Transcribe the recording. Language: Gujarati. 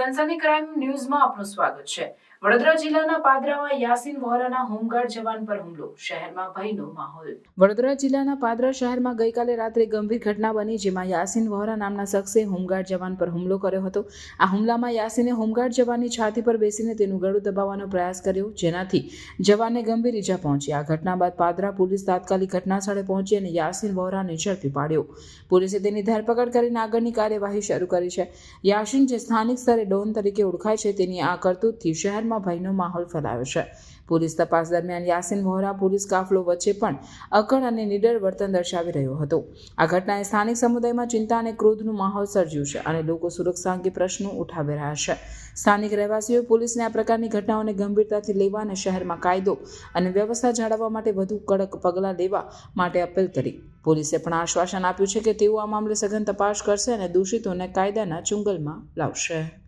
રાજધાની ક્રાઇમ ન્યૂઝમાં આપનું સ્વાગત છે. વડોદરા જિલ્લાના પાદરામાં યાસીન વોરાના હોમગાર્ડ જવાન પર હુમલો, શહેરમાં ભયનો માહોલ. વડોદરા જિલ્લાના પાદરા શહેરમાં ગઈકાલે રાત્રે ગંભીર ઘટના બની જેમાં યાસીન વોરા નામના શખ્સે હોમગાર્ડ જવાન પર હુમલો કર્યો હતો. આ હુમલામાં યાસીને હોમગાર્ડ જવાનની છાતી પર બેસીને તેનું ગળું દબાવવાનો પ્રયાસ કર્યો, જેનાથી જવાનને ગંભીર ઈજા પહોંચી. આ ઘટના બાદ પાદરા પોલીસ તાત્કાલિક ઘટનાસ્થળે પહોંચી અને યાસીન વોરાને ઝડપી પાડ્યો. પોલીસે તેની ધરપકડ કરીને આગળની કાર્યવાહી શરૂ કરી છે. યાસીન જે સ્થાનિક સ્તરે ડોન તરીકે ઓળખાય છે તેની આ કરતૂતથી શહેરમાં ભયનો માહોલ ફેલાયો છે. પોલીસ તપાસ દરમિયાન યાસીન વોહરા પોલીસ કાફલો વચ્ચે પણ અકળ અને નિડર વર્તન દર્શાવી રહ્યો હતો. આ ઘટનાએ સ્થાનિક સમુદાયમાં ચિંતા અને ક્રોધનું માહોલ સર્જ્યું છે અને લોકો સુરક્ષા અંગે પ્રશ્નો ઉઠાવી રહ્યા છે. સ્થાનિક રહેવાસીઓએ પોલીસને આ પ્રકારની ઘટનાઓને ગંભીરતાથી લેવા અને શહેરમાં કાયદો અને વ્યવસ્થા જાળવવા માટે વધુ કડક પગલાં લેવા માટે અપીલ કરી. પોલીસે પણ આશ્વાસન આપ્યું છે કે તેઓ આ મામલે સઘન તપાસ કરશે અને દોષિતોને કાયદાના ચુંગલમાં લાવશે.